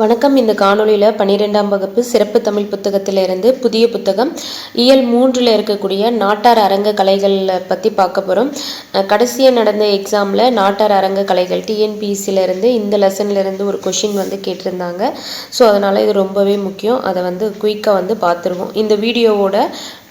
வணக்கம். இந்த காணொலியில் பன்னிரெண்டாம் வகுப்பு சிறப்பு தமிழ் புத்தகத்திலிருந்து புதிய புத்தகம் இயல் மூன்றில் இருக்கக்கூடிய நாட்டார் அரங்க கலைகள் பற்றி பார்க்க போகிறோம் கடைசியாக நடந்த எக்ஸாமில் நாட்டார் அரங்க கலைகள் டிஎன்பிசியிலேருந்து இந்த லெசன்லேருந்து ஒரு கொஷின் வந்து கேட்டிருந்தாங்க. ஸோ அதனால் இது ரொம்பவே முக்கியம். அதை வந்து குயிக்காக வந்து பார்த்துருவோம். இந்த வீடியோவோட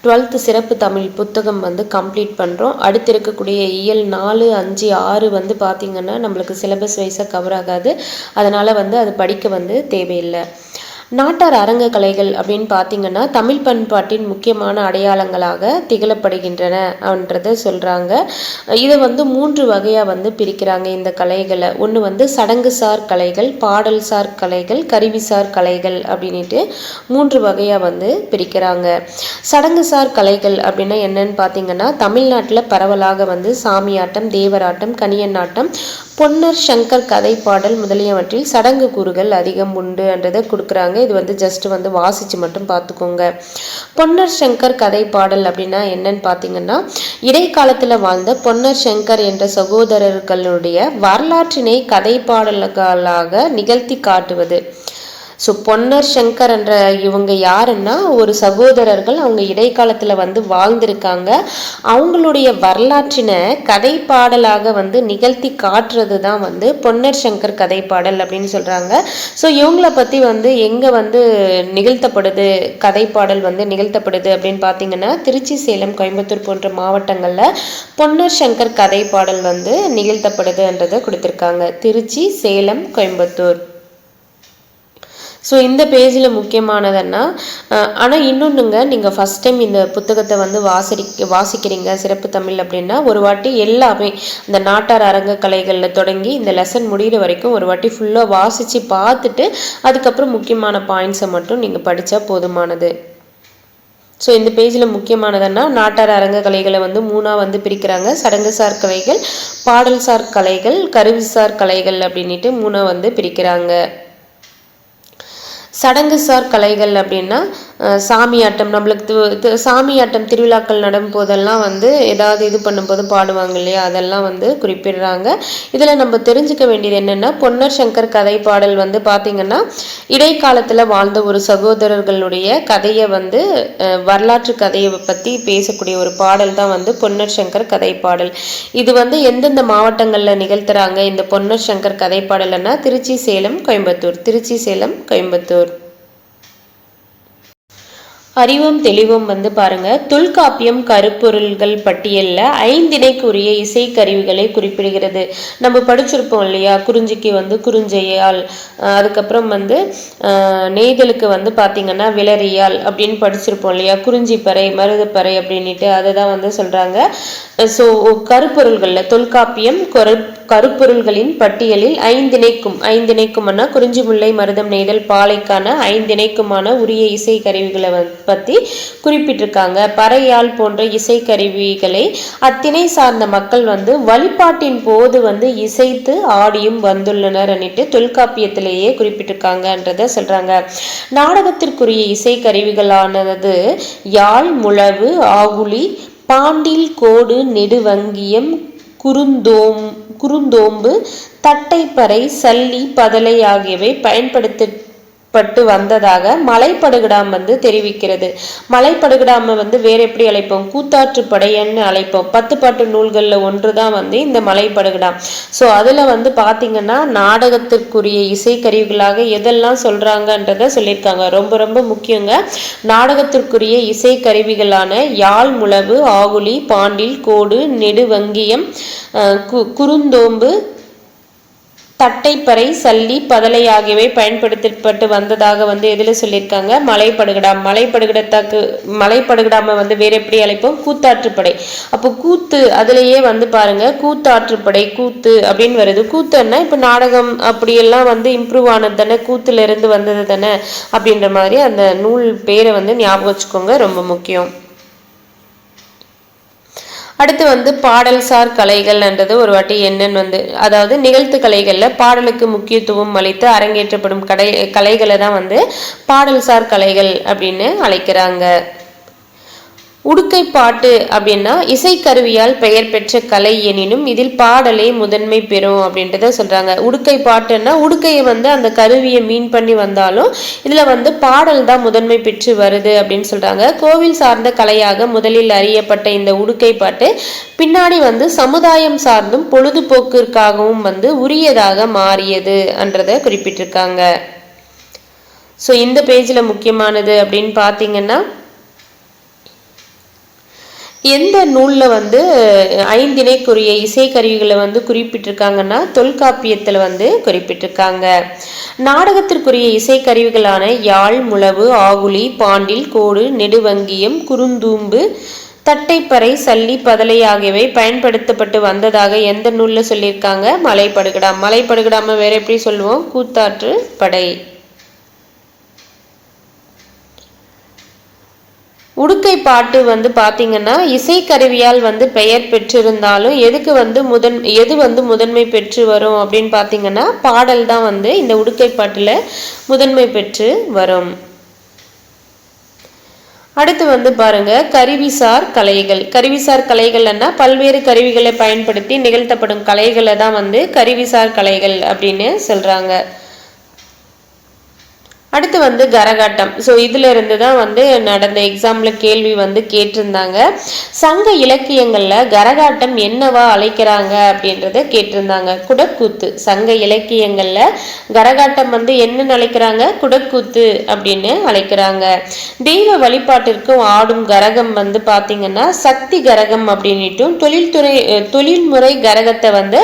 டுவெல்த்து சிறப்பு தமிழ் புத்தகம் வந்து கம்ப்ளீட் பண்ணுறோம் அடுத்து இருக்கக்கூடிய இயல் நாலு அஞ்சு ஆறு வந்து பார்த்திங்கன்னா நம்மளுக்கு சிலபஸ் வைஸாக கவர் ஆகாது. அதனால் வந்து அது படிக்க வந்து தேவையில்லை. நாட்டார் அரங்க கலைகள் அப்படின்னு பார்த்தீங்கன்னா தமிழ் பண்பாட்டின் முக்கியமான அடையாளங்களாக திகழப்படுகின்றன அப்படின்றத சொல்கிறாங்க இதை வந்து மூன்று வகையாக வந்து பிரிக்கிறாங்க இந்த கலைகளை. ஒன்று வந்து சடங்கு சார் கலைகள் பாடல் சார் கலைகள் கருவிசார் கலைகள் அப்படின்ட்டு மூன்று வகையாக வந்து பிரிக்கிறாங்க. சடங்கு சார் கலைகள் அப்படின்னா என்னன்னு பார்த்தீங்கன்னா தமிழ்நாட்டில் பரவலாக வந்து சாமியாட்டம் தேவராட்டம் கனியன்னாட்டம் பொன்னர் சங்கர் கதை பாடல் முதலியவற்றில் சடங்கு கூறுகள் அதிகம் உண்டு என்றதை கொடுக்குறாங்க. இது வந்து ஜஸ்ட் வந்து வாசித்து மட்டும் பார்த்துக்கோங்க. பொன்னர் சங்கர் கதை பாடல் அப்படின்னா என்னன்னு பார்த்தீங்கன்னா இடைக்காலத்தில் வாழ்ந்த பொன்னர் சங்கர் என்ற சகோதரர்களுடைய வரலாற்றினை கதை பாடல்களாக நிகழ்த்தி காட்டுவது. ஸோ பொன்னர் சங்கர் என்ற இவங்க யாருன்னா ஒரு சகோதரர்கள் அவங்க இடைக்காலத்தில் வந்து வாழ்ந்திருக்காங்க. அவங்களுடைய வரலாற்றினை கதை பாடலாக வந்து நிகழ்த்தி காட்டுறது தான் வந்து பொன்னர் சங்கர் கதை பாடல் அப்படின்னு சொல்கிறாங்க ஸோ இவங்கள பற்றி வந்து எங்கே வந்து நிகழ்த்தப்படுது கதை பாடல் வந்து நிகழ்த்தப்படுது அப்படின்னு பார்த்தீங்கன்னா திருச்சி சேலம் கோயம்புத்தூர் போன்ற மாவட்டங்களில் பொன்னர் சங்கர் கதை பாடல் வந்து நிகழ்த்தப்படுதுன்றதை கொடுத்துருக்காங்க. திருச்சி சேலம் கோயம்புத்தூர். ஸோ இந்த பேஜில் முக்கியமானதுன்னா ஆனால் இன்னொன்றுங்க நீங்கள் ஃபஸ்ட் டைம் இந்த புத்தகத்தை வந்து வாசி வாசிக்கிறீங்க சிறப்பு தமிழ் அப்படின்னா ஒரு வாட்டி எல்லாமே இந்த நாட்டார் அரங்க கலைகளில் தொடங்கி இந்த லெசன் முடிகிற வரைக்கும் ஒரு வாட்டி ஃபுல்லாக வாசித்து பார்த்துட்டு அதுக்கப்புறம் முக்கியமான பாயிண்ட்ஸை மட்டும் நீங்கள் படித்தா போதுமானது. ஸோ இந்த பேஜில் முக்கியமானதுன்னா நாட்டார் அரங்க கலைகளை வந்து மூணாக வந்து பிரிக்கிறாங்க. சடங்கு சார் கலைகள் பாடல் சார் கலைகள் கருவிசார் கலைகள் அப்படின்ட்டு மூணாக வந்து பிரிக்கிறாங்க. சடங்கு சார் கலைகள் அப்படின்னா சாமியாட்டம் நம்மளுக்கு சாமியாட்டம் திருவிழாக்கள் நடும் போதெல்லாம் வந்து ஏதாவது இது பண்ணும்போது பாடுவாங்க இல்லையா? அதெல்லாம் வந்து குறிப்பிடுறாங்க. இதில் நம்ம தெரிஞ்சுக்க வேண்டியது என்னென்னா பொன்னர் சங்கர் கதை பாடல் வந்து பார்த்திங்கன்னா இடைக்காலத்தில் வாழ்ந்த ஒரு சகோதரர்களுடைய கதையை வந்து வரலாற்று கதையை பற்றி பேசக்கூடிய ஒரு பாடல் தான் வந்து பொன்னர் சங்கர் கதை பாடல். இது வந்து எந்தெந்த மாவட்டங்களில் நிகழ்த்துறாங்க? இந்த பொன்னர் சங்கர் கதை பாடல்னா திருச்சி சேலம் கோயம்புத்தூர். திருச்சி சேலம் கோயம்புத்தூர். அறிவும் தெளிவும் வந்து பாருங்க. தொல்காப்பியம் கருப்பொருள்கள் பட்டியலில் ஐந்திணைக்குரிய இசைக்கருவிகளை குறிப்பிடுகிறது. நம்ம படிச்சிருப்போம் இல்லையா? குறிஞ்சிக்கு வந்து குறிஞ்சையால் அதுக்கப்புறம் வந்து நெய்தலுக்கு வந்து பார்த்திங்கன்னா விளரியால் அப்படின்னு படிச்சிருப்போம் இல்லையா? குறிஞ்சிப்பறை மருதப்பறை அப்படின்ட்டு அதை தான் வந்து சொல்கிறாங்க ஸோ கருப்பொருள்களில் தொல்காப்பியம் கருப்பொருள்களின் பட்டியலில் ஐந்திணைக்கும் ஐந்திணைக்கும்னா குறிஞ்சி முல்லை மருதம் நெய்தல் பாலைக்கான ஐந்திணைக்குமான உரிய இசை கருவிகளை பற்றி குறிப்பிட்டிருக்காங்க. பறையால் போன்ற இசை கருவிகளை அத்திணை சார்ந்த மக்கள் வந்து வழிபாட்டின் போது வந்து இசைத்து ஆடியும் வந்துள்ளனர் அன்னிட்டு தொல்காப்பியத்திலேயே குறிப்பிட்டிருக்காங்கன்றத சொல்கிறாங்க நாடகத்திற்குரிய இசை கருவிகளானது யாழ் முழவு ஆகுலி பாண்டில் கோடு நெடுவங்கியம் குறுந்தோம் குறுந்தோம்பு தட்டைப்பறை சல்லி பதலை ஆகியவை பயன்படுத்த பட்டு வந்ததாக மலைப்படுகிடாம் வந்து தெரிவிக்கிறது. மலைப்படுகிடாம வந்து வேற எப்படி அழைப்போம்? கூத்தாற்று படையன்னு அழைப்போம். பத்து பாட்டு நூல்களில் ஒன்று தான் வந்து இந்த மலைப்படுகிடாம். ஸோ அதில் வந்து பார்த்தீங்கன்னா நாடகத்திற்குரிய இசைக்கருவிகளாக எதெல்லாம் சொல்கிறாங்கன்றத சொல்லியிருக்காங்க. ரொம்ப ரொம்ப முக்கியங்க. நாடகத்திற்குரிய இசைக்கருவிகளான யாழ் முழவு ஆகுலி பாண்டில் கோடு நெடுவங்கியம் குறுந்தோம்பு தட்டைப்பறை சல்லி பதலை ஆகியவை பயன்படுத்தப்பட்டு வந்ததாக வந்து எதில் சொல்லியிருக்காங்க? மலைப்படுகடாம் மலைப்படுகிடத்தாக்கு மலைப்படுகிடாம வந்து வேற எப்படி அழைப்போம்? கூத்தாற்றுப்படை. அப்போ கூத்து அதுலேயே வந்து பாருங்க. கூத்தாற்றுப்படை கூத்து அப்படின்னு வருது. கூத்துன்னா இப்போ நாடகம் அப்படியெல்லாம் வந்து இம்ப்ரூவ் ஆனது தானே? கூத்துல இருந்து வந்தது தானே? அப்படின்ற மாதிரி அந்த நூல் பேரை வந்து ஞாபகம் வச்சுக்கோங்க. ரொம்ப முக்கியம். அடுத்து வந்து பாடல் சார் கலைகள்ன்றது ஒரு வாட்டி என்னன்னு வந்து அதாவது நிகழ்த்து கலைகளில் பாடலுக்கு முக்கியத்துவம் அளித்து அரங்கேற்றப்படும் கடை கலைகளை தான் வந்து பாடல் சார் கலைகள் அப்படின்னு அழைக்கிறாங்க. உடுக்கை பாட்டு அப்படின்னா இசைக்கருவியால் பெயர் பெற்ற கலை எனினும் இதில் பாடலே முதன்மை பெறும் அப்படின்றத சொல்றாங்க. உடுக்கை பாட்டுன்னா உடுக்கையை வந்து அந்த கருவியை மீன் பண்ணி வந்தாலும் இதுல வந்து பாடல் தான் முதன்மை பெற்று வருது அப்படின்னு சொல்றாங்க. கோவில் சார்ந்த கலையாக முதலில் அறியப்பட்ட இந்த உடுக்கை பாட்டு பின்னாடி வந்து சமுதாயம் சார்ந்தும் பொழுதுபோக்கிற்காகவும் வந்து உரியதாக மாறியது என்றதை குறிப்பிட்டிருக்காங்க. ஸோ இந்த பேஜில் முக்கியமானது அப்படின்னு பார்த்தீங்கன்னா எந்த நூலில் வந்து ஐந்திணைக்குரிய இசைக்கருவிகளை வந்து குறிப்பிட்டிருக்காங்கன்னா தொல்காப்பியத்தில் வந்து குறிப்பிட்டிருக்காங்க. நாடகத்திற்குரிய இசைக்கருவிகளான யாழ் முழவு ஆகுலி பாண்டில் கோடு நெடுவங்கியம் குறுந்தூம்பு தட்டைப்பறை சல்லி பதலை ஆகியவை பயன்படுத்தப்பட்டு வந்ததாக எந்த நூலில் சொல்லியிருக்காங்க? மலைப்படுகடாம் மலைப்படுகடாம வேற எப்படி சொல்லுவோம்? கூத்தாற்று படை உடுக்கை பாட்டு வந்து பார்த்தீங்கன்னா இசைக்கருவியால் வந்து பெயர் பெற்றிருந்தாலும் எதுக்கு வந்து முதன் எது வந்து முதன்மை பெற்று வரும் அப்படின்னு பார்த்தீங்கன்னா பாடல் தான் வந்து இந்த உடுக்கை பாட்டில் முதன்மை பெற்று வரும். அடுத்து வந்து பாருங்க கருவிசார் கலைகள். கருவிசார் கலைகள்னா பல்வேறு கருவிகளை பயன்படுத்தி நிகழ்த்தப்படும் கலைகளை தான் வந்து கருவிசார் கலைகள் அப்படின்னு சொல்றாங்க. அடுத்து வந்து கரகாட்டம். ஸோ இதில் இருந்து தான் வந்து நடந்த எக்ஸாமில் கேள்வி வந்து கேட்டிருந்தாங்க. சங்க இலக்கியங்களில் கரகாட்டம் என்னவா அழைக்கிறாங்க அப்படின்றத கேட்டிருந்தாங்க. குடக்கூத்து. சங்க இலக்கியங்களில் கரகாட்டம் வந்து என்னன்னு அழைக்கிறாங்க? குடக்கூத்து அப்படின்னு அழைக்கிறாங்க. தெய்வ வழிபாட்டிற்கும் ஆடும் கரகம் வந்து பார்த்தீங்கன்னா சக்தி கரகம் அப்படின்ட்டும் தொழில்துறை தொழில்முறை கரகத்தை வந்து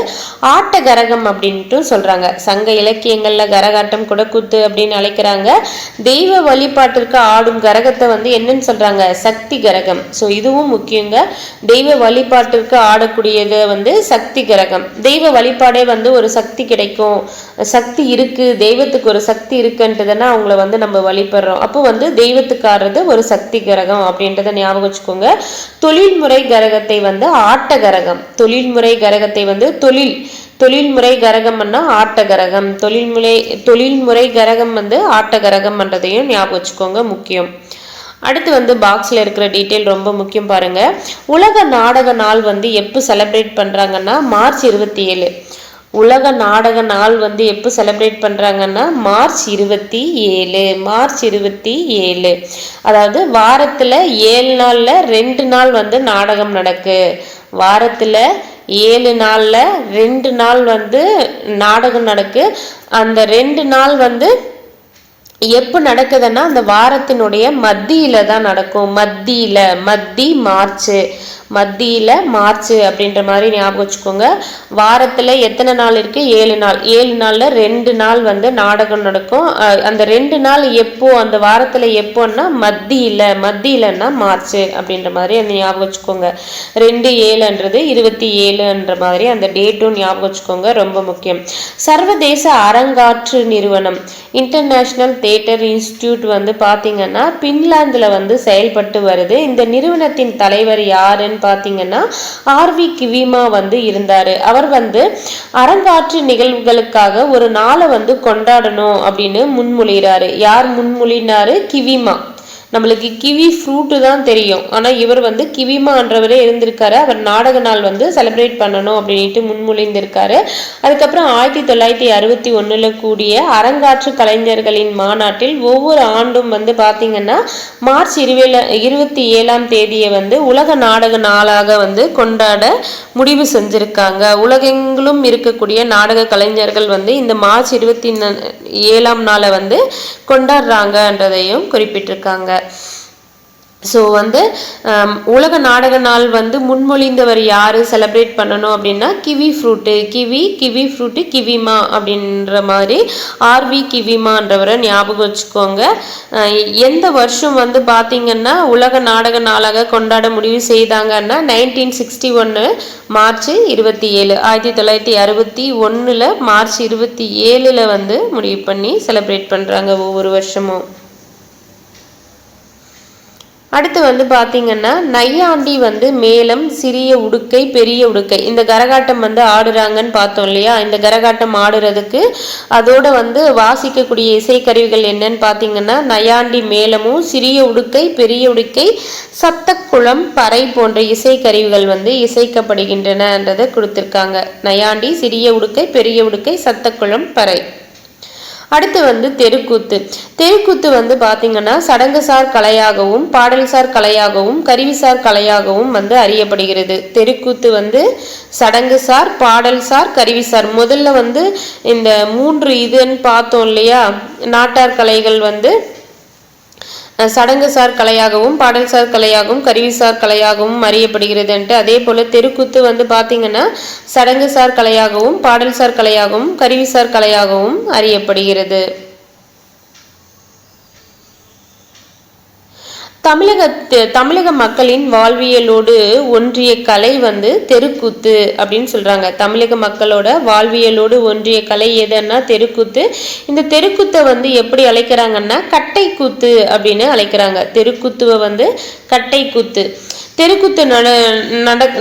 ஆட்ட கரகம் அப்படின்ட்டும் சொல்கிறாங்க சங்க இலக்கியங்களில் கரகாட்டம் குடக்கூத்து அப்படின்னு அழைக்கிறாங்க. சொல்றாங்க. தெய்வ வழிபாட்டிற்கு ஆடும் கரகத்தை வந்து என்னன்னு சொல்றாங்க? சக்தி கரகம். ஸோ இதுவும் முக்கியங்க. தெய்வ வழிபாட்டிற்கு ஆடக்கூடியது வந்து சக்தி கரகம். தெய்வ வழிபாடே வந்து ஒரு சக்தி கிடைக்கும். சக்தி இருக்கு தெய்வத்துக்கு ஒரு சக்தி இருக்குன்றதுன்னா அவங்கள வந்து நம்ம வழிபடுறோம். அப்போ வந்து தெய்வத்துக்கு ஆடுறது ஒரு சக்தி கரகம் அப்படின்றத ஞாபகம் வச்சுக்கோங்க. தொழில்முறை கரகத்தை வந்து ஆட்ட கரகம். தொழில்முறை கரகத்தை வந்து தொழில். தொழில்முறை கரகம்னா ஆட்ட கரகம். தொழில்முறை தொழில்முறை கரகம் வந்து ஆட்ட ஆட்டகரகம்ன்றதையும் ஞாபகம் வச்சுக்கோங்க முக்கியம். அடுத்து வந்து பாக்ஸில் இருக்கிற டீட்டெயில் ரொம்ப முக்கியம் பாருங்க. உலக நாடக நாள் வந்து எப்போ செலிப்ரேட் பண்ணுறாங்கன்னா மார்ச் இருபத்தி ஏழு உலக நாடக நாள் வந்து எப்போ செலிப்ரேட் பண்ணுறாங்கன்னா மார்ச் இருபத்தி ஏழு மார்ச் இருபத்தி ஏழு அதாவது வாரத்தில் ஏழு நாளில் ரெண்டு நாள் வந்து நாடகம் நடக்கு. வாரத்தில் ஏழு நாளில் ரெண்டு நாள் வந்து நாடகம் நடக்கு. அந்த ரெண்டு நாள் வந்து எப்போ நடக்குதுன்னா அந்த வாரத்தினுடைய மத்தியில தான் நடக்கும். மத்தியில மத்தி மார்ச் மத்தியில் மார்ச் அப்படின்ற மாதிரி ஞாபகம் வச்சுக்கோங்க. வாரத்தில் எத்தனை நாள் இருக்குது ஏழு நாள். ஏழு நாளில் ரெண்டு நாள் வந்து நாடகம் நடக்கும். அந்த ரெண்டு நாள் எப்போ அந்த வாரத்தில் எப்போன்னா மத்தியில் மத்தியிலன்னா மார்ச் அப்படின்ற மாதிரி அந்த ஞாபகம் வச்சுக்கோங்க. ரெண்டு ஏழுன்றது இருபத்தி ஏழுன்ற மாதிரி அந்த டேட்டும் ஞாபகம் வச்சுக்கோங்க. ரொம்ப முக்கியம். சர்வதேச அரங்காற்று நிறுவனம். இன்டர்நேஷ்னல் தேட்டர் இன்ஸ்டியூட் வந்து பார்த்தீங்கன்னா பின்லாந்தில் வந்து செயல்பட்டு வருது. இந்த நிறுவனத்தின் தலைவர் யாருன்னு பார்த்தீங்கன்னா ஆர்வி கிவிமா வந்து இருந்தார். அவர் வந்து அரங்காற்று நிகழ்வுகளுக்காக ஒரு நாளை வந்து கொண்டாடணும் அப்படின்னு முன்மொழிகிறாரு. யார் முன்மொழினாரு? கிவிமா. நம்மளுக்கு கிவி ஃப்ரூட்டு தான் தெரியும். ஆனால் இவர் வந்து கிவிமான்றவரே இருந்திருக்காரு. அவர் நாடக நாள் வந்து செலிப்ரேட் பண்ணணும் அப்படின்ட்டு முன்மொழிந்திருக்காரு. அதுக்கப்புறம் ஆயிரத்தி தொள்ளாயிரத்தி அறுபத்தி ஒன்றில் கூடிய அரங்காற்று கலைஞர்களின் மாநாட்டில் ஒவ்வொரு ஆண்டும் வந்து பார்த்திங்கன்னா மார்ச் இருவேல இருபத்தி ஏழாம் தேதியை வந்து உலக நாடக நாளாக வந்து கொண்டாட முடிவு செஞ்சுருக்காங்க. உலகெங்கிலும் இருக்கக்கூடிய நாடக கலைஞர்கள் வந்து இந்த மார்ச் இருபத்தி ஏழாம் நாளை வந்து கொண்டாடுறாங்கன்றதையும் குறிப்பிட்டிருக்காங்க. ஸோ வந்து um, உலக நாடக நாள் வந்து முன்மொழிந்தவர் யார் செலிப்ரேட் பண்ணணும் அப்படின்னா kiwi fruit kiwi kiwi fruit கிவிமா அப்படின்ற மாதிரி ஆர்வி கிவிமான்றவரை ஞாபகம் வச்சுக்கோங்க. எந்த வருஷம் வந்து பார்த்திங்கன்னா உலக நாடக நாளாக கொண்டாட முடிவு செய்தாங்கன்னா நைன்டீன் சிக்ஸ்டி ஒன்று மார்ச் இருபத்தி ஏழு ஆயிரத்தி தொள்ளாயிரத்தி அறுபத்தி ஒன்றில் மார்ச் இருபத்தி ஏழில் வந்து முடிவு பண்ணி செலிப்ரேட் பண்ணுறாங்க ஒவ்வொரு வருஷமும். அடுத்து வந்து பார்த்தீங்கன்னா நையாண்டி வந்து மேலம் சிறிய உடுக்கை பெரிய உடுக்கை. இந்த கரகாட்டம் வந்து ஆடுறாங்கன்னு பார்த்தோம் இல்லையா? இந்த கரகாட்டம் ஆடுறதுக்கு அதோட வந்து வாசிக்கக்கூடிய இசைக்கருவிகள் என்னன்னு பார்த்தீங்கன்னா நையாண்டி மேளமும் சிறிய உடுக்கை பெரிய உடுக்கை சத்தக்குளம் பறை போன்ற இசைக்கருவிகள் வந்து இசைக்கப்படுகின்றனன்றதை கொடுத்துருக்காங்க. நையாண்டி சிறிய உடுக்கை பெரிய உடுக்கை சத்தக்குளம் பறை. அடுத்து வந்து தெருக்கூத்து. தெருக்கூத்து வந்து பார்த்திங்கன்னா சடங்குசார் கலையாகவும் பாடல்சார் கலையாகவும் கருவிசார் கலையாகவும் வந்து அறியப்படுகிறது. தெருக்கூத்து வந்து சடங்குசார் பாடல்சார் கருவிசார். முதல்ல வந்து இந்த மூன்று இதுன்னு பார்த்தோம் இல்லையா? நாட்டார் கலைகள் வந்து சடங்குசார் கலையாகவும் பாடல்சார் கலையாகவும் கருவிசார் கலையாகவும் அறியப்படுகிறதுன்ட்டு அதே போல் தெருக்கூத்து வந்து பார்த்திங்கன்னா சடங்குசார் கலையாகவும் பாடல்சார் கலையாகவும் கருவிசார் கலையாகவும் அறியப்படுகிறது. தமிழக தமிழக மக்களின் வாழ்வியலோடு ஒன்றிய கலை வந்து தெருக்கூத்து அப்படின்னு சொல்கிறாங்க தமிழக மக்களோட வாழ்வியலோடு ஒன்றிய கலை எதுன்னா தெருக்கூத்து. இந்த தெருக்கூத்தை வந்து எப்படி அழைக்கிறாங்கன்னா கட்டை கூத்து அப்படின்னு அழைக்கிறாங்க. தெருக்கூத்துவை வந்து கட்டை கூத்து தெருக்குத்து நட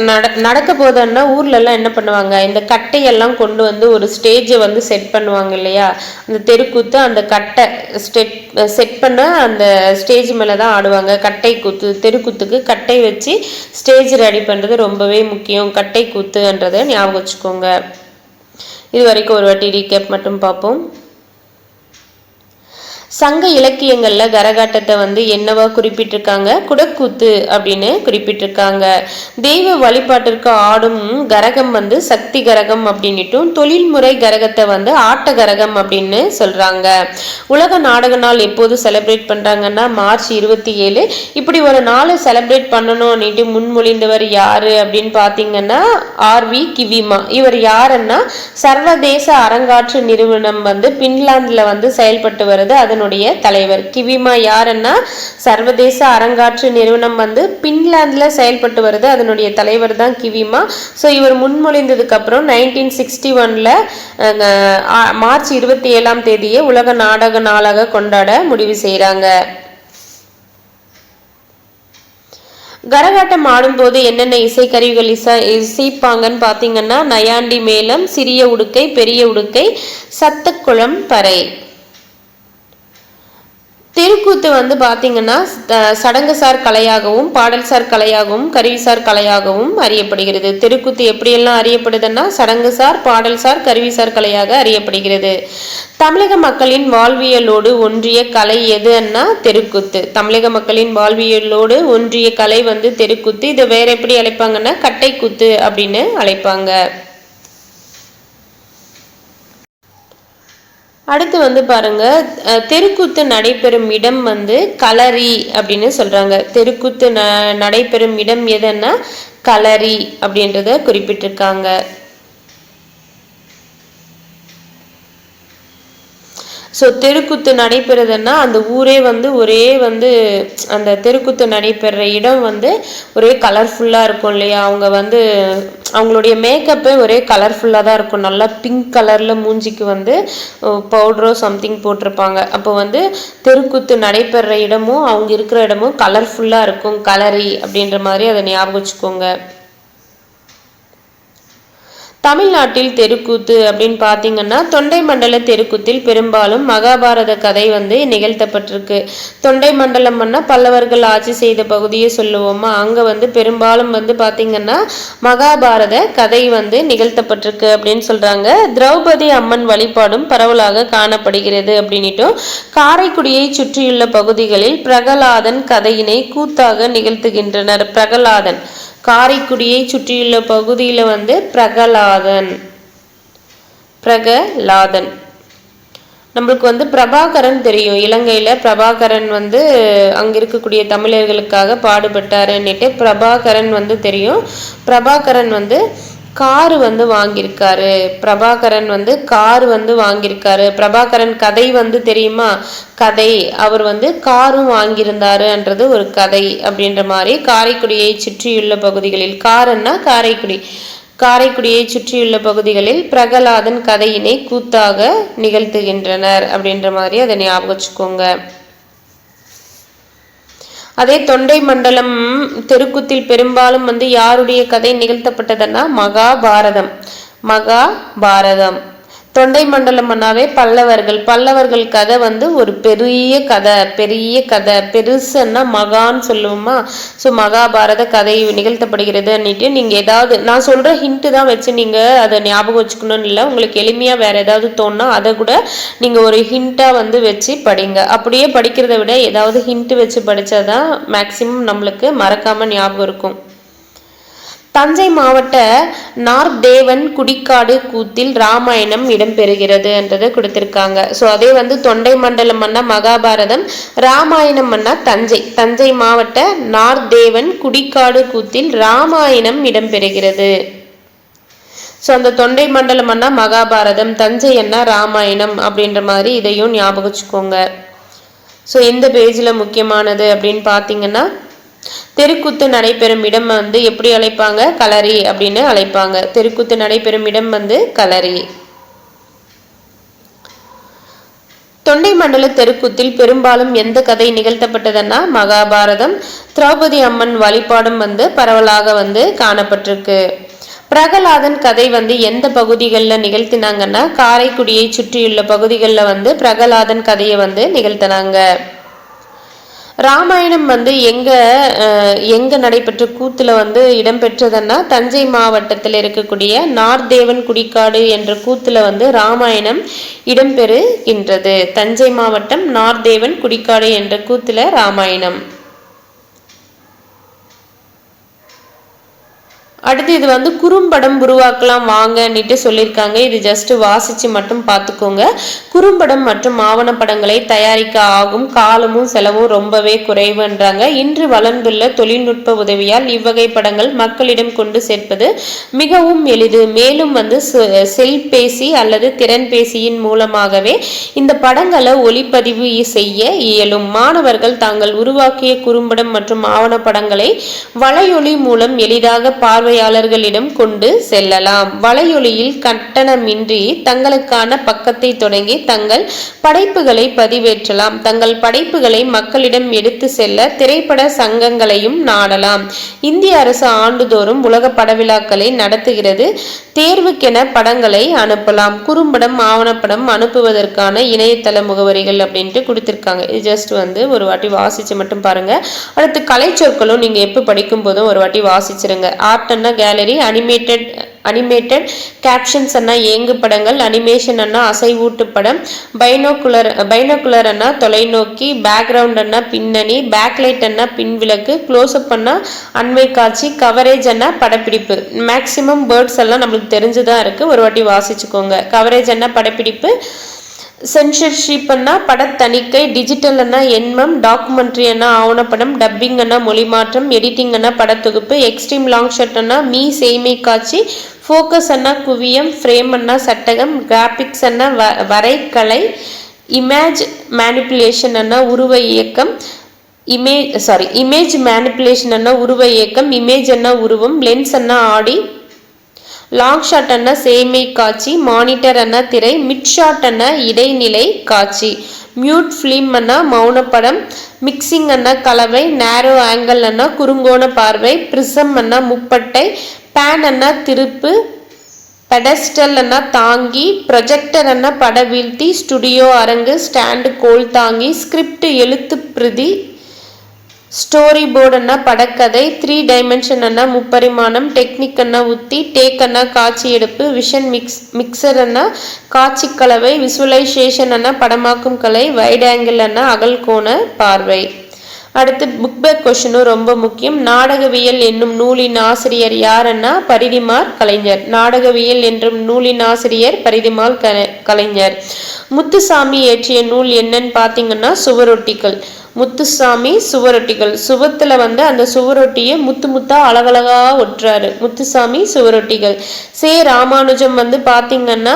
நட நடக்க போதன்னா ஊர்லலாம் என்ன பண்ணுவாங்க? இந்த கட்டையெல்லாம் கொண்டு வந்து ஒரு ஸ்டேஜை வந்து செட் பண்ணுவாங்க இல்லையா? அந்த தெருக்கூத்து அந்த கட்டை ஸ்டெட் செட் பண்ண அந்த ஸ்டேஜ் மேலே தான் ஆடுவாங்க. கட்டை கூத்து தெருக்கூத்துக்கு கட்டை வச்சு ஸ்டேஜ் ரெடி பண்ணுறது ரொம்பவே முக்கியம். கட்டை கூத்துன்றதை ஞாபகம் வச்சுக்கோங்க. இது வரைக்கும் ஒரு வாட்டி ரீகேப் மட்டும் பார்ப்போம். சங்க இலக்கியங்களில் கரகாட்டத்தை வந்து என்னவா குறிப்பிட்டிருக்காங்க? குடக்கூத்து அப்படின்னு குறிப்பிட்டிருக்காங்க. தெய்வ வழிபாட்டிற்கு ஆடும் கரகம் வந்து சக்தி கரகம் அப்படின்னுட்டும் தொழில்முறை கரகத்தை வந்து ஆட்ட கரகம் அப்படின்னு சொல்கிறாங்க உலக நாடக நாள் எப்போது செலிப்ரேட் பண்ணுறாங்கன்னா மார்ச் இருபத்தி ஏழு இப்படி ஒரு நாளை செலிப்ரேட் பண்ணணும் அப்படின்ட்டு முன்மொழிந்தவர் யார் அப்படின்னு பார்த்தீங்கன்னா ஆர்வி கிவிமா. இவர் யாருன்னா சர்வதேச அரங்காற்று நிறுவனம் வந்து பின்லாந்தில் வந்து செயல்பட்டு வருது. அதன் அதனுடைய தலைவர். கிவிமா யாருன்னா சர்வதேச அரங்காற்று நிறுவனம் வந்து பின்லாந்தில் செயல்பட்டு வருது. அதனுடைய தலைவர் தான் கிவிமா. ஸோ இவர் முன்மொழிந்ததுக்கு அப்புறம் நைன்டீன் சிக்ஸ்டி ஒனில் மார்ச் இருபத்தி ஏழாம் தேதியை உலக நாடக நாளாக கொண்டாட முடிவு செய்கிறாங்க கரகாட்டம் ஆடும்போது என்னென்ன இசைக்கருவிகள் இசை இசைப்பாங்கன்னு பார்த்தீங்கன்னா நயாண்டி மேளம் சிறிய உடுக்கை பெரிய உடுக்கை சத்தக்குளம் பறை. தெருக்கூத்து வந்து பார்த்தீங்கன்னா சடங்குசார் கலையாகவும் பாடல்சார் கலையாகவும் கருவிசார் கலையாகவும் அறியப்படுகிறது. தெருக்கூத்து எப்படியெல்லாம் அறியப்படுதுன்னா சடங்குசார் பாடல்சார் கருவிசார் கலையாக அறியப்படுகிறது. தமிழக மக்களின் வாழ்வியலோடு ஒன்றிய கலை எதுன்னா தெருக்கூத்து. தமிழக மக்களின் வாழ்வியலோடு ஒன்றிய கலை வந்து தெருக்கூத்து. இதை வேற எப்படி அழைப்பாங்கன்னா கட்டைக்கூத்து அப்படின்னு அழைப்பாங்க. அடுத்து வந்து பாருங்க தெருக்கூத்து நடைபெறும் இடம் வந்து களரி அப்படின்னு சொல்றாங்க. தெருக்கூத்து ந நடைபெறும் இடம் எதுன்னா களரி அப்படின்றத குறிப்பிட்டிருக்காங்க. ஸோ தெருக்குத்து நடைபெறுதுன்னா அந்த ஊரே வந்து ஒரே வந்து அந்த தெருக்குத்து நடைபெற இடம் வந்து ஒரே கலர்ஃபுல்லாக இருக்கும் இல்லையா? அவங்க வந்து அவங்களுடைய மேக்கப்பே ஒரே கலர்ஃபுல்லாக தான் இருக்கும். நல்லா பிங்க் கலரில் மூஞ்சிக்கு வந்து பவுட்ரோ சம்திங் போட்டிருப்பாங்க. அப்போ வந்து தெருக்குத்து நடைபெற இடமும் அவங்க இருக்கிற இடமும் கலர்ஃபுல்லாக இருக்கும். கலரி அப்படின்ற மாதிரி அதை ஞாபகம் வச்சுக்கோங்க. தமிழ்நாட்டில் தெருக்கூத்து அப்படின்னு பார்த்தீங்கன்னா தொண்டை மண்டல தெருக்கூத்தில் பெரும்பாலும் மகாபாரத கதை வந்து நிகழ்த்தப்பட்டிருக்கு. தொண்டை மண்டலம்னா பல்லவர்கள் ஆட்சி செய்த பகுதியை சொல்லுவோமா? அங்கே வந்து பெரும்பாலும் வந்து பார்த்தீங்கன்னா மகாபாரத கதை வந்து நிகழ்த்தப்பட்டிருக்கு அப்படின்னு சொல்கிறாங்க திரௌபதி அம்மன் வழிபாடும் பரவலாக காணப்படுகிறது அப்படின்னுட்டும் காரைக்குடியை சுற்றியுள்ள பகுதிகளில் பிரகலாதன் கதையினை கூத்தாக நிகழ்த்துகின்றனர். பிரகலாதன் காரைக்குடியை சுற்றியுள்ள பகுதியில் வந்து பிரகலாதன். பிரகலாதன். நம்மளுக்கு வந்து பிரபாகரன் தெரியும். இலங்கையில் பிரபாகரன் வந்து அங்கே இருக்கக்கூடிய தமிழர்களுக்காக பாடுபட்டாருன்னுட்டு பிரபாகரன் வந்து தெரியும். பிரபாகரன் வந்து காரு வந்து வாங்கியிருக்காரு. பிரபாகரன் வந்து கார் வந்து வாங்கியிருக்காரு. பிரபாகரன் கதை வந்து தெரியுமா? கதை. அவர் வந்து காரும் வாங்கியிருந்தாருன்றது ஒரு கதை அப்படின்ற மாதிரி காரைக்குடியை சுற்றியுள்ள பகுதிகளில் காரன்னா காரைக்குடி. காரைக்குடியை சுற்றியுள்ள பகுதிகளில் பிரகலாதன் கதையினை கூத்தாக நிகழ்த்துகின்றனர் அப்படின்ற மாதிரி அதை ஞாபகம் வச்சுக்கோங்க. அதே தொண்டை மண்டலம் தெருக்குத்தில் பெரும்பாலும் வந்து யாருடைய கதை நிகழ்த்தப்பட்டதுன்னா மகாபாரதம். மகாபாரதம். தொண்டை மண்டலம்னாவே பல்லவர்கள் பல்லவர்கள். கதை வந்து ஒரு பெரிய கதை பெரிய கதை பெருசுன்னா மகான்னு சொல்லுவோமா? ஸோ மகாபாரத கதை நிகழ்த்தப்படுகிறது அன்னிட்டு நீங்கள் ஏதாவது நான் சொல்கிற ஹிண்ட்டு தான் வச்சு நீங்கள் அதை ஞாபகம் வச்சுக்கணும்னு இல்லை. உங்களுக்கு எளிமையாக வேறு ஏதாவது தோணுனா அதை கூட நீங்கள் ஒரு ஹிண்ட்டாக வந்து வச்சு படிங்க. அப்படியே படிக்கிறத விட ஏதாவது ஹிண்ட்டு வச்சு படித்தா தான் மேக்ஸிமம் நம்மளுக்கு மறக்காமல் ஞாபகம் இருக்கும். தஞ்சை மாவட்ட நார்தேவன் குடிக்காடு கூத்தில் ராமாயணம் இடம்பெறுகிறது என்றதை ஸோ அதே வந்து தொண்டை மண்டலம் மன்னா மகாபாரதம் ராமாயணம் அண்ணா தஞ்சை. தஞ்சை மாவட்ட நார்தேவன் குடிக்காடு கூத்தில் ராமாயணம் இடம்பெறுகிறது. ஸோ அந்த தொண்டை மண்டலம் அண்ணா மகாபாரதம் தஞ்சை அண்ணா ராமாயணம் அப்படின்ற மாதிரி இதையும் ஞாபகம் வச்சுக்கோங்க. ஸோ எந்த பேஜில் முக்கியமானது அப்படின்னு பார்த்தீங்கன்னா தெருக்கூத்து நடைபெறும் இடம் வந்து எப்படி அழைப்பாங்க? களரி அப்படின்னு அழைப்பாங்க. தெருக்கூத்து நடைபெறும் இடம் வந்து களரி தொண்டை மண்டல தெருக்கூத்தில் பெரும்பாலும் எந்த கதை நிகழ்த்தப்பட்டதுன்னா மகாபாரதம் திரௌபதி அம்மன் வழிபாடும் வந்து பரவலாக வந்து காணப்பட்டிருக்கு. பிரகலாதன் கதை வந்து எந்த பகுதிகளில் நிகழ்த்தினாங்கன்னா காரைக்குடியை சுற்றியுள்ள பகுதிகளில் வந்து பிரகலாதன் கதையை வந்து நிகழ்த்தினாங்க. ராமாயணம் வந்து எங்கே எங்கே நடைபெற்ற கூத்தில் வந்து இடம்பெற்றதுன்னா தஞ்சை மாவட்டத்தில் இருக்கக்கூடிய நார்தேவன் குடிக்காடு என்ற கூத்தில் வந்து ராமாயணம் இடம்பெறுகின்றது. தஞ்சை மாவட்டம் நார்தேவன் குடிக்காடு என்ற கூத்தில் ராமாயணம். அடுத்து இது வந்து குறும்படம் உருவாக்கலாம் வாங்கன்னுட்டு சொல்லியிருக்காங்க. இது ஜஸ்ட் வாசித்து மட்டும் பார்த்துக்கோங்க. குறும்படம் மற்றும் ஆவணப்படங்களை தயாரிக்க ஆகும். காலமும் செலவும் ரொம்பவே குறைவுன்றாங்க. இன்று வளர்ந்துள்ள தொழில்நுட்ப உதவியால் இவ்வகை படங்கள் மக்களிடம் கொண்டு சேர்ப்பது மிகவும் எளிது. மேலும் வந்து செல்பேசி அல்லது திறன்பேசியின் மூலமாகவே இந்த படங்களை ஒளிப்பதிவு செய்ய இயலும். மாணவர்கள் தாங்கள் உருவாக்கிய குறும்படம் மற்றும் ஆவணப்படங்களை வலையொலி மூலம் எளிதாக பார்வை பார்வையாளர்களிடம் கொண்டு செல்லலாம். வலையொலியில் கட்டணமின்றி தங்களுக்கான பக்கத்தை தொடங்கி தங்கள் படைப்புகளை பதிவேற்றலாம். தங்கள் படைப்புகளை மக்களிடம் எடுத்து செல்ல திரைப்பட சங்கங்களையும் நாடலாம். இந்திய அரசு ஆண்டுதோறும் உலக படவிழாக்களை நடத்துகிறது. தேர்வுக்கென படங்களை அனுப்பலாம். குறும்படம் ஆவணப்படம் அனுப்புவதற்கான இணையதள முகவரிகள் அப்படின்ட்டு கொடுத்துருக்காங்க. இது ஜஸ்ட் வந்து ஒரு வாட்டி வாசிச்சு மட்டும் பாருங்க. அடுத்து கலை சொற்களும் நீங்க எப்போ படிக்கும் போதும் ஒரு வாட்டி வாசிச்சிருங்க. ஆர்ட் அண்ணா கேலரி அனிமேட்டட் அனிமேட்டட் கேப்ஷன்ஸ் அண்ணா ஏங்கு படங்கள் அனிமேஷன் அண்ணா அசைவூட்டு படம் பைனோகுலர் பைனோகுலர் அண்ணா தொலைநோக்கி பேக்ரவுண்ட் அண்ணா பின்னணி பேக்லைட் அண்ணா பின்விளக்கு க்ளோஸ்அப் அண்ணா அண்மை காட்சி கவரேஜ் அண்ணா படப்பிடிப்பு. மேக்சிமம் பேர்ட்ஸ் எல்லாம் நம்மளுக்கு தெரிஞ்சுதான் இருக்குது ஒரு வாட்டி வாசிச்சுக்கோங்க. கவரேஜ் அண்ணா படப்பிடிப்பு. சென்சர்ஷிப்னா படத்தணிக்கை டிஜிட்டல்னா எண்மம் டாக்குமெண்ட்ரி என்ன ஆவணப்படம் டப்பிங் அண்ணா எடிட்டிங்னா எடிட்டிங் அண்ணா படத்தொகுப்பு எக்ஸ்ட்ரீம் லாங் ஷர்ட் அண்ணா மீ செய்மை காட்சி ஃபோக்கஸ் அண்ணா குவியம் ஃப்ரேம் அண்ணா சட்டகம் கிராபிக்ஸ் அண்ணா வ வரைக்கலை இமேஜ் மேனிப்புலேஷன் அண்ணா உருவ இயக்கம் இமேஜ் சாரி இமேஜ் மேனிப்புலேஷன் அண்ணா உருவ இயக்கம் இமேஜ் அண்ணா உருவம் லென்ஸ் அண்ணா ஆடி லாங் ஷாட் அண்ணா சேமை காட்சி மானிட்டர் அண்ணா திரை மிட் ஷாட் அண்ணா இடைநிலை காட்சி. மியூட் ஃபிலிம் அண்ணா மௌனப்படம் மிக்சிங் அண்ணா கலவை நேரோ ஆங்கிள் அண்ணா குறுங்கோண பார்வை பிரிசம் அண்ணா முப்பட்டை பேன் அண்ணா திருப்பு பெடஸ்டல் அண்ணா தாங்கி ப்ரொஜெக்டர் அண்ணா பட வீழ்த்தி ஸ்டுடியோ அரங்கு ஸ்டாண்டு கோல் தாங்கி ஸ்கிரிப்ட் எழுத்து பிரதி ஸ்டோரி போர்டுன்னா படக்கதை த்ரீ டைமென்ஷன் அண்ணா முப்பரிமாணம் டெக்னிக் அண்ணா உத்தி டேக் அண்ணா காட்சி எடுப்பு விஷன் மிக்ஸ் மிக்சர் அண்ணா காட்சி கலவை விசுவலைசேஷன் அண்ணா படமாக்கும் கலை வைட் ஆங்கிள் அண்ணா அகல் கோண பார்வை. அடுத்து புக் பேக் கொஷினும் ரொம்ப முக்கியம். நாடகவியல் என்னும் நூலின் ஆசிரியர் யாருன்னா பரிதிமார் கலைஞர். நாடகவியல் என்றும் நூலின் ஆசிரியர் பரிதிமால் கலைஞர். முத்துசாமி இயற்றிய நூல் என்னன்னு பார்த்தீங்கன்னா சுவரொட்டிகள். முத்துசாமி சுவரொட்டிகள். சுவத்துல வந்து அந்த சுவரொட்டியை முத்து முத்தா அழகழகா ஒட்டுறாரு. முத்துசாமி சுவரொட்டிகள். சே. ராமானுஜம் வந்து பாத்தீங்கன்னா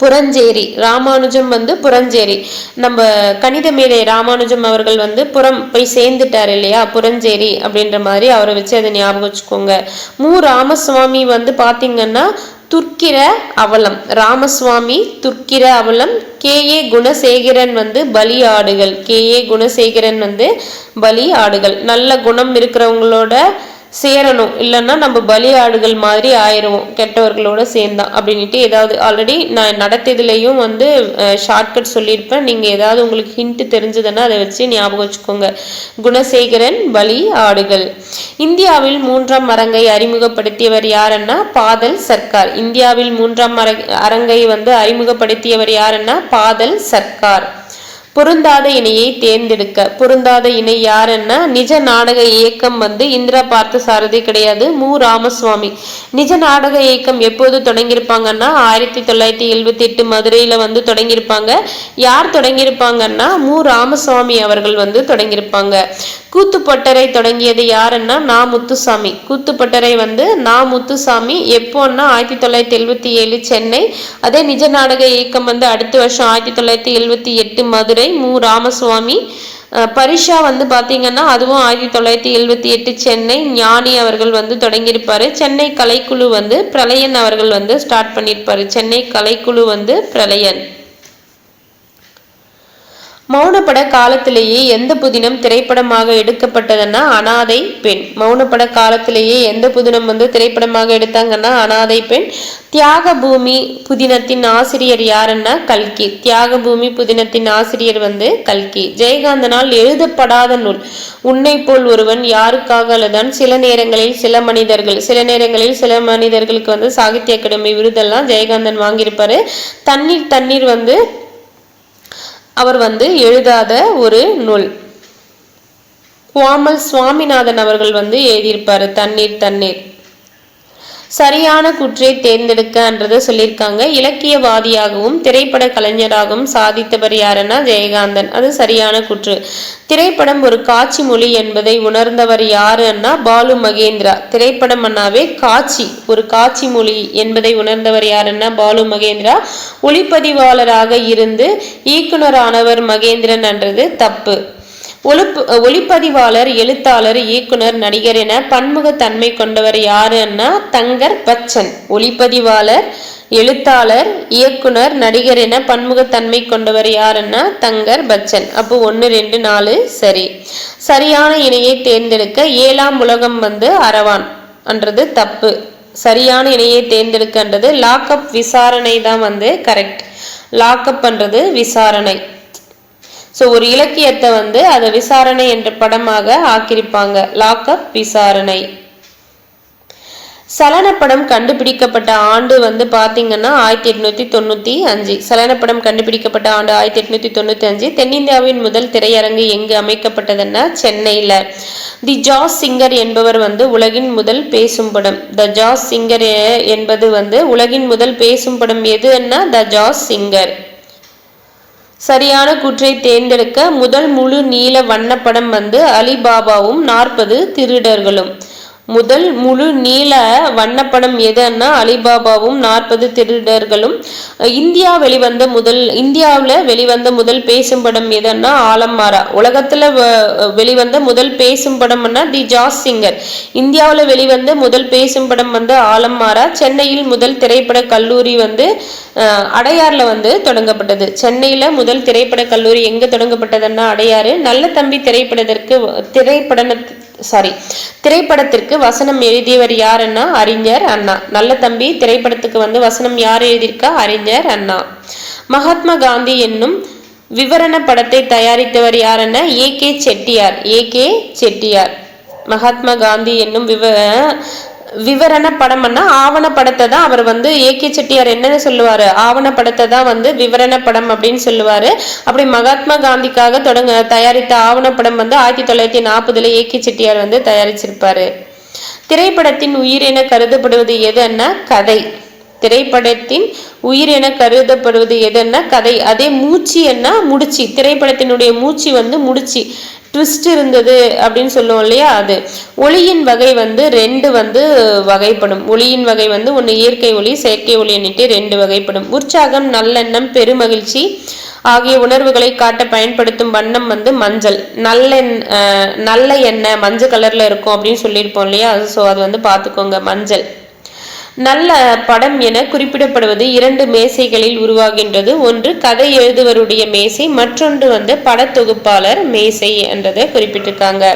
புறஞ்சேரி ராமானுஜம் வந்து புறஞ்சேரி. நம்ம கணித மேதை ராமானுஜம் அவர்கள் வந்து புறம் போய் சேர்ந்துட்டார் இல்லையா? புறஞ்சேரி அப்படின்ற மாதிரி அவரை வச்சு அதை ஞாபகம் வச்சுக்கோங்க. மு. ராமசுவாமி வந்து பார்த்தீங்கன்னா துர்க்கிர அவலம் ராமசுவாமி துர்க்கிர அவலம் கே. ஏ. குணசேகரன் வந்து பலி ஆடுகள் கே. ஏ. குணசேகரன் வந்து பலி ஆடுகள். நல்ல குணம் இருக்கிறவங்களோட சேரணும். இல்லைன்னா நம்ம பலி ஆடுகள் மாதிரி ஆயிடுவோம். கெட்டவர்களோட சேர்ந்தான் அப்படின்ட்டு ஏதாவது ஆல்ரெடி நான் நடத்தியதுலேயும் வந்து ஷார்ட்கட் சொல்லியிருப்பேன். நீங்கள் ஏதாவது உங்களுக்கு ஹிண்ட்டு தெரிஞ்சதுன்னா அதை வச்சு ஞாபகம் வச்சுக்கோங்க. குணசேகரன் பலி ஆடுகள் இந்தியாவில் மூன்றாம் அரங்கை அறிமுகப்படுத்தியவர் யாருன்னா பாதல் சர்க்கார் இந்தியாவில் மூன்றாம் அரங்கை வந்து அறிமுகப்படுத்தியவர் யாருன்னா பாதல் சர்க்கார் பொருந்தாத இணையை தேர்ந்தெடுக்க. பொருந்தாத இணை யாருன்னா நிஜ நாடக இயக்கம் வந்து இந்திரா பார்த்த சாரதி கிடையாது மு. ராமசுவாமி. நிஜ நாடக இயக்கம் எப்போது தொடங்கியிருப்பாங்கன்னா ஆயிரத்தி தொள்ளாயிரத்தி எழுபத்தி எட்டு மதுரையில வந்து தொடங்கியிருப்பாங்க. யார் தொடங்கியிருப்பாங்கன்னா மு. ராமசுவாமி அவர்கள் வந்து தொடங்கியிருப்பாங்க. கூத்துப்பட்டறை தொடங்கியது யாருன்னா நா முத்துசாமி. கூத்துப்பட்டறை வந்து நா முத்துசாமி எப்போன்னா ஆயிரத்தி தொள்ளாயிரத்தி எழுபத்தி ஏழு சென்னை. அதே நிஜ நாடக இயக்கம் வந்து அடுத்த வருஷம் ஆயிரத்தி தொள்ளாயிரத்தி எழுபத்தி எட்டு மதுரை மு. ராமசுவாமி. பரிஷா வந்து பார்த்தீங்கன்னா அதுவும் ஆயிரத்தி தொள்ளாயிரத்தி எழுபத்தி எட்டு சென்னை. ஞானி அவர்கள் வந்து தொடங்கியிருப்பார். சென்னை கலைக்குழு வந்து பிரளயன் அவர்கள் வந்து ஸ்டார்ட் பண்ணியிருப்பார். சென்னை கலைக்குழு வந்து பிரளயன். மௌனப்பட காலத்திலேயே எந்த புதினம் திரைப்படமாக எடுக்கப்பட்டதுன்னா அனாதை பெண். மௌனப்பட காலத்திலேயே எந்த புதினம் வந்து திரைப்படமாக எடுத்தாங்கன்னா அனாதை பெண். தியாக பூமி புதினத்தின் ஆசிரியர் யாருன்னா கல்கி. தியாக பூமி புதினத்தின் ஆசிரியர் வந்து கல்கி. ஜெயகாந்தனால் எழுதப்படாத நூல். உன்னை போல் ஒருவன் யாருக்காக அல்லதான் சில நேரங்களில் சில மனிதர்கள் சில நேரங்களில் சில மனிதர்களுக்கு வந்து சாகித்ய அகாடமி விருதெல்லாம் ஜெயகாந்தன் வாங்கியிருப்பாரு. தண்ணீர் தண்ணீர் வந்து அவர் வந்து எழுதாத ஒரு நூல். குவாமல் சுவாமிநாதன் அவர்கள் வந்து எழுதியிருப்பார் தண்ணீர் தண்ணீர். சரியான குற்றை தேர்ந்தெடுக்கன்றதை சொல்லியிருக்காங்க. இலக்கியவாதியாகவும் திரைப்பட கலைஞராகவும் சாதித்தவர் யாருன்னா ஜெயகாந்தன். அது சரியான குற்று. திரைப்படம் ஒரு காட்சி மொழி என்பதை உணர்ந்தவர் யாருன்னா பாலு மகேந்திரா. திரைப்படம் அண்ணாவே காட்சி ஒரு காட்சி மொழி என்பதை உணர்ந்தவர் யாருன்னா பாலு மகேந்திரா. ஒளிப்பதிவாளராக இருந்து இயக்குனரானவர் மகேந்திரன் என்றது தப்பு. ஒளிப்பு ஒளிப்பதிவாளர் எழுத்தாளர் இயக்குனர் நடிகர் என பன்முகத்தன்மை கொண்டவர் யாருன்னா தங்கர் பச்சன். ஒளிப்பதிவாளர் எழுத்தாளர் இயக்குனர் நடிகர் என பன்முகத்தன்மை கொண்டவர் யாருன்னா தங்கர் பச்சன். அப்போ ஒன்று ரெண்டு நாலு சரி. சரியான இணையை தேர்ந்தெடுக்க ஏழாம் உலகம் வந்து அரவான் என்றது தப்பு. சரியான இணையை தேர்ந்தெடுக்கன்றது லாக்அப் விசாரணை தான் வந்து கரெக்ட் லாக்அப் விசாரணை. ஸோ ஒரு இலக்கியத்தை வந்து அதை விசாரணை என்ற படமாக ஆக்கியிருப்பாங்க. லாக்அப் விசாரணை. சலனப்படம் கண்டுபிடிக்கப்பட்ட ஆண்டு வந்து பார்த்தீங்கன்னா ஆயிரத்தி எட்நூற்றி தொண்ணூற்றி அஞ்சு. சலனப்படம் கண்டுபிடிக்கப்பட்ட ஆண்டு ஆயிரத்தி எட்நூற்றி தொண்ணூற்றி அஞ்சு. தென்னிந்தியாவின் முதல் திரையரங்கு எங்கு அமைக்கப்பட்டதுன்னா சென்னையில். தி ஜாஸ் சிங்கர் என்பவர் வந்து உலகின் முதல் பேசும் படம். த ஜாஸ் சிங்கர் என்பது வந்து உலகின் முதல் பேசும் படம் எதுன்னா த ஜாஸ் சிங்கர். சரியான கூற்றை தேர்ந்தெடுக்க முதல் முழு நீல வண்ணப்படம் வந்து அலிபாபாவும் நாற்பது திருடர்களும். முதல் முழு நீள வண்ணப்படம் எதுன்னா அலிபாபாவும் நாற்பது திருடர்களும். இந்தியா வெளிவந்த முதல் இந்தியாவில் வெளிவந்த முதல் பேசும் படம் எதுன்னா ஆலம்மாரா. உலகத்தில் வெளிவந்த முதல் பேசும் படம்னா தி ஜாஸ் சிங்கர். இந்தியாவில் வெளிவந்த முதல் பேசும் படம் வந்து ஆலம்மாரா. சென்னையில் முதல் திரைப்பட கல்லூரி வந்து அடையாறில் வந்து தொடங்கப்பட்டது. சென்னையில் முதல் திரைப்பட கல்லூரி எங்கே தொடங்கப்பட்டதுன்னா அடையாறு. நல்ல தம்பி திரைப்படத்திற்கு திரைப்பட சாரி திரைப்படத்திற்கு வசனம் எழுதியவர் யாருன்னா அறிஞர் அண்ணா. நல்ல தம்பி திரைப்படத்துக்கு வந்து வசனம் யார் எழுதியிருக்கா? அறிஞர் அண்ணா. மகாத்மா காந்தி என்னும் விவரண படத்தை தயாரித்தவர் யாருன்னா A K Chettiar. A K Chettiar. Mahatma Gandhi என்னும் விவ விவரண படம்னா ஆவணப்படத்தை தான் அவர் வந்து ஏ கே செட்டியார் என்னன்னு சொல்லுவாரு. ஆவணப்படத்தை தான் வந்து விவரண படம் அப்படின்னு சொல்லுவாரு. அப்படி மகாத்மா காந்திக்காக தொடங்க தயாரித்த ஆவணப்படம் வந்து ஆயிரத்தி தொள்ளாயிரத்தி நாற்பதுல ஏ கே செட்டியார் வந்து தயாரிச்சிருப்பாரு. திரைப்படத்தின் உயிர் என கருதப்படுவது எதுன்னா கதை. திரைப்படத்தின் உயிர் என கருதப்படுவது எதுன்னா கதை அதே மூச்சு என்ன முடிச்சு. திரைப்படத்தினுடைய மூச்சு வந்து முடிச்சு. ட்விஸ்ட் இருந்தது அப்படின்னு சொல்லுவோம் இல்லையா அது. ஒளியின் வகை வந்து ரெண்டு வந்து வகைப்படும். ஒளியின் வகை வந்து ஒன்று இயற்கை ஒளி செயற்கை ஒளி எண்ணிட்டு ரெண்டு வகைப்படும். உற்சாகம் நல்லெண்ணம் பெருமகிழ்ச்சி ஆகிய உணர்வுகளை காட்ட பயன்படுத்தும் வண்ணம் வந்து மஞ்சள். நல்ல நல்ல எண்ணெய் மஞ்சள் கலரில் இருக்கும் அப்படின்னு சொல்லியிருப்போம் இல்லையா ஸோ அது வந்து பார்த்துக்கோங்க மஞ்சள். நல்ல படம் என குறிப்பிடப்படுவது இரண்டு மேசைகளில் உருவாகின்றது. ஒன்று கதை எழுதுவருடைய மேசை மற்றொன்று வந்து படத்தொகுப்பாளர் மேசை என்றதை குறிப்பிட்டிருக்காங்க.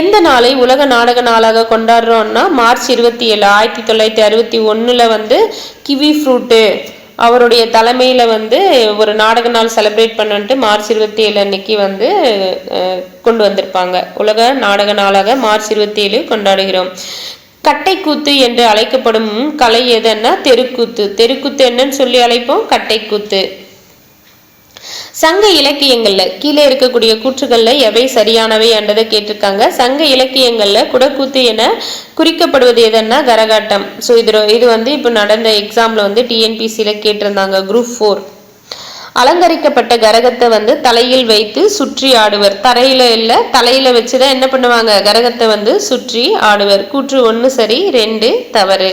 எந்த நாளை உலக நாடக நாளாக கொண்டாடுறோம்னா மார்ச் இருபத்தி ஏழு ஆயிரத்தி தொள்ளாயிரத்தி அறுபத்தி ஒன்றில் வந்து கிவி ஃப்ரூட்டு அவருடைய தலைமையில் வந்து ஒரு நாடக நாள் செலிப்ரேட் பண்ணன்ட்டு மார்ச் இருபத்தி ஏழு அன்னைக்கு வந்து கொண்டு வந்திருப்பாங்க. உலக நாடக நாளாக மார்ச் இருபத்தி ஏழு கொண்டாடுகிறோம். கட்டைக்கூத்து என்று அழைக்கப்படும் கலை எதுன்னா தெருக்கூத்து. தெருக்கூத்து என்னன்னு சொல்லி அழைப்போம் கட்டைக்கூத்து. சங்க இலக்கியங்கள்ல கீழே இருக்கக்கூடிய கூற்றுகள்ல எவை சரியானவை என்றதை கேட்டிருக்காங்க. சங்க இலக்கியங்கள்ல குடக்கூத்து என குறிக்கப்படுவது எதுன்னா கரகாட்டம். ஸோ இது இது வந்து இப்போ நடந்த எக்ஸாம்ல வந்து டிஎன்பிசியில கேட்டிருந்தாங்க குரூப் ஃபோர் அலங்கரிக்கப்பட்ட கரகத்தை வந்து தலையில் வைத்து சுற்றி ஆடுவர். தரையில இல்ல தலையில வச்சுதான் என்ன பண்ணுவாங்க? கரகத்தை வந்து சுற்றி ஆடுவர். கூற்று ஒன்று சரி ரெண்டு தவறு.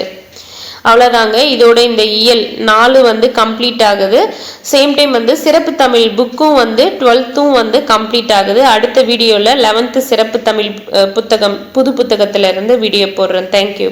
அவ்வளோதாங்க இதோட இந்த இயல் நாலு வந்து கம்ப்ளீட் ஆகுது. சேம் டைம் வந்து சிறப்பு தமிழ் புக்கும் வந்து டுவெல்த்தும் வந்து கம்ப்ளீட் ஆகுது. அடுத்த வீடியோவில் லெவன்த்து சிறப்பு தமிழ் புத்தகம் புது புத்தகத்திலிருந்து வீடியோ போடுறேன். தேங்க்யூ